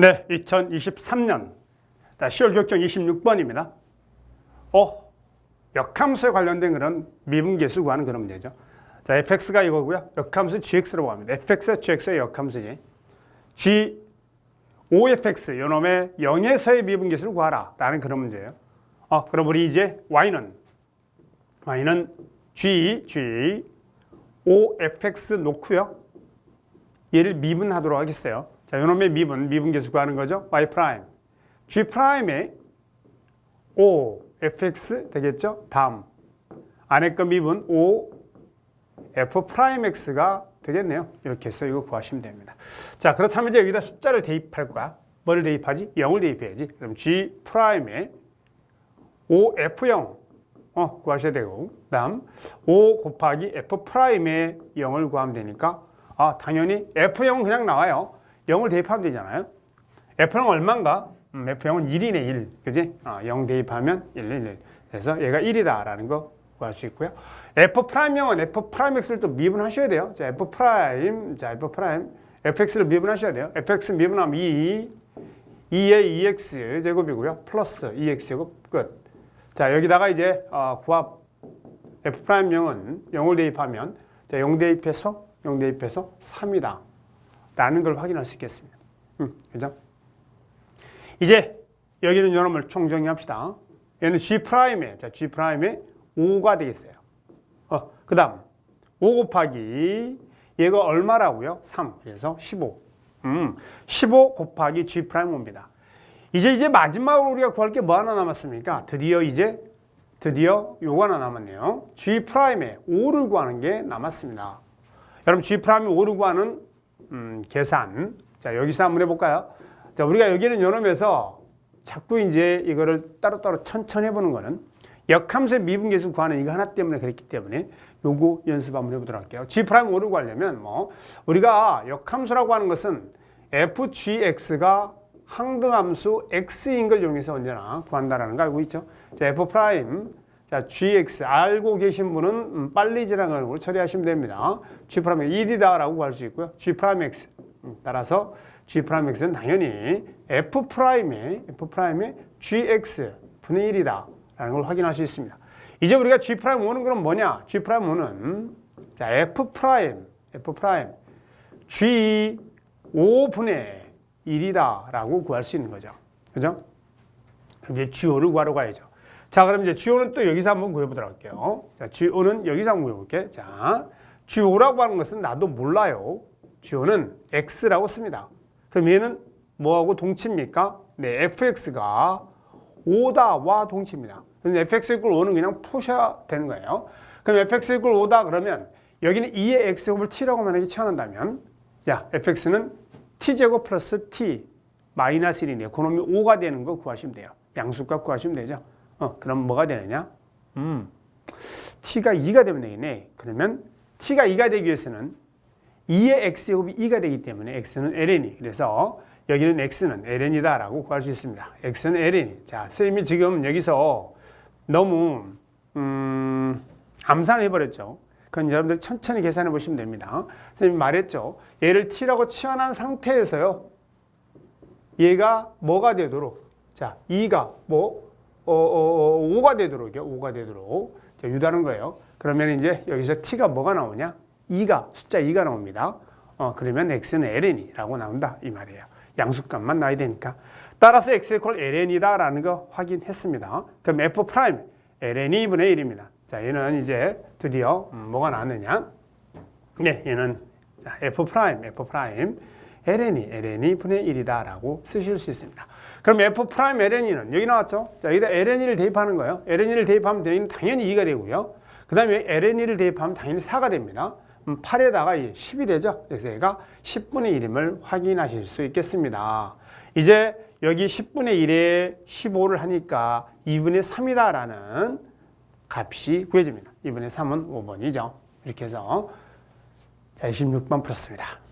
네, 2023년 10월 교육정 26번입니다. 어, 역함수에 관련된 그런 미분계수 구하는 그런 문제죠. 자, fx가 이거고요. 역함수 gx라고 합니다. fx, gx의 역함수지. g, ofx, 요놈의 0에서의 미분계수를 구하라. 라는 그런 문제예요. 어, 그럼 우리 이제 y는, y는 g, g, ofx 놓고요. 얘를 미분하도록 하겠어요. 자, 요놈의 미분, 미분 계수 구하는 거죠. y 프라임. g 프라임의 o fx 되겠죠? 다음 안에 거 미분 o f 프라임 x가 되겠네요. 이렇게 해서 이거 구하시면 됩니다. 자, 그렇다면 이제 여기다 숫자를 대입할 거야. 뭐를 대입하지? 0을 대입해야지. 그럼 g 프라임의 o f0 어, 구하셔야 되고 다음 o 곱하기 f 프라임의 0을 구하면 되니까 아, 당연히 f0은 그냥 나와요. 0을 대입하면 되잖아요. F는 얼마인가? 음, F0은 1이네 1. 그지? 어, 0 대입하면 1, 1, 1. 그래서 얘가 1이다라는 거 구할 수 있고요. F 프라임형은 F 프라임 X를 또 미분하셔야 돼요. 자, F 프라임, 자, F 프라임, FX를 미분하셔야 돼요. FX 미분하면 2, 2의 2X 제곱이고요. 플러스 2X 제곱 끝. 자, 여기다가 이제 어, 구합 F 프라임형은 0을 대입하면 자, 0 대입해서 0 대입해서 3이다. 라는 걸 확인할 수 있겠습니다. 음, 그죠? 이제 여기는 요놈을 총정리합시다. 얘는 G 프라임에 자 G 프라임에 5가 되겠어요. 어, 그 다음 5 곱하기 얘가 얼마라고요? 3. 그래서 15. 음, 15 곱하기 G 프라임 5입니다. 이제 이제 마지막으로 우리가 구할 게 뭐 하나 남았습니까? 드디어 이제 드디어 요거 하나 남았네요. G 프라임에 5를 구하는 게 남았습니다. 여러분 G 프라임에 5를 구하는 음, 계산. 자, 여기서 한번 해볼까요? 자, 우리가 여기는 요놈에서 자꾸 이제 이거를 따로따로 천천히 해보는 거는 역함수의 미분계수 구하는 이거 하나 때문에 그랬기 때문에 요거 연습 한번 해보도록 할게요. G 프라임 5를 구하려면 뭐 우리가 역함수라고 하는 것은 fgx가 항등함수 x인 걸 이용해서 언제나 구한다라는 거 알고 있죠? 자, f 프라임 자, gx 알고 계신 분은 음, 빨리 지나가는 걸로 처리하시면 됩니다. g 프라임 1이다라고 구할 수 있고요. g 프라임 x 음, 따라서 g 프라임 x는 당연히 f 프라임의 f 프라임의 gx 분의 1이다라는 걸 확인할 수 있습니다. 이제 우리가 g 프라임 5는 그럼 뭐냐? g 프라임 5는 자, f 프라임 f 프라임 g 5분의 1이다라고 구할 수 있는 거죠. 그죠? 그럼 이제 GO를 구하러 가야죠. 자, 그럼 이제 GO는 또 여기서 한번 구해보도록 할게요. 자, GO는 여기서 한번 구해볼게. 자, GO라고 하는 것은 나도 몰라요. GO는 X라고 씁니다. 그럼 얘는 뭐하고 동치입니까? 네, FX가 5다와 동치입니다. 그럼 FX 이퀄 5는 그냥 푸셔야 되는 거예요. 그럼 FX 이퀄 5다 그러면 여기는 2의 X곱을 T라고 만약에 치환한다면 야, FX는 T제곱 플러스 T 마이너스 1이네요. 그놈이 5가 되는 거 구하시면 돼요. 양수값 구하시면 되죠. 어, 그럼 뭐가 되느냐? 음, t가 2가 되면 되겠네. 그러면 t가 2가 되기 위해서는 2의 x제곱이 2가 되기 때문에 x는 ln이. 그래서 여기는 x는 ln이다 라고 구할 수 있습니다. x는 ln이. 자, 선생님이 지금 여기서 너무 음, 암산을 해버렸죠. 그건 여러분들 천천히 계산해 보시면 됩니다. 선생님이 말했죠. 얘를 t라고 치환한 상태에서요. 얘가 뭐가 되도록 자, 2가 뭐 어, 어, 5가 되도록요. 5가 되도록 자, 유도하는 거예요. 그러면 이제 여기서 t가 뭐가 나오냐? 2가 숫자 2가 나옵니다. 어, 그러면 x는 ln이라고 나온다 이 말이에요. 양수값만 나야 되니까. 따라서 x 이퀄 ln이다 라는 거 확인했습니다. 그럼 f 프라임 ln 분의 1입니다. 자, 얘는 이제 드디어 음, 뭐가 나왔느냐? 네, 얘는 자, f 프라임 f 프라임 ln이 ln이 분의 1이다 라고 쓰실 수 있습니다. 그럼 f 프라임 ln은 여기 나왔죠? 자, 여기다 ln을 대입하는 거예요. ln을 대입하면 얘는 당연히 2가 되고요. 그 다음에 ln을 대입하면 당연히 4가 됩니다. 음, 8에다가 10이 되죠. 그래서 얘가 10분의 1임을 확인하실 수 있겠습니다. 이제 여기 10분의 1에 15를 하니까 2분의 3이다라는 값이 구해집니다. 2분의 3은 5번이죠. 이렇게 해서 자, 26번 풀었습니다.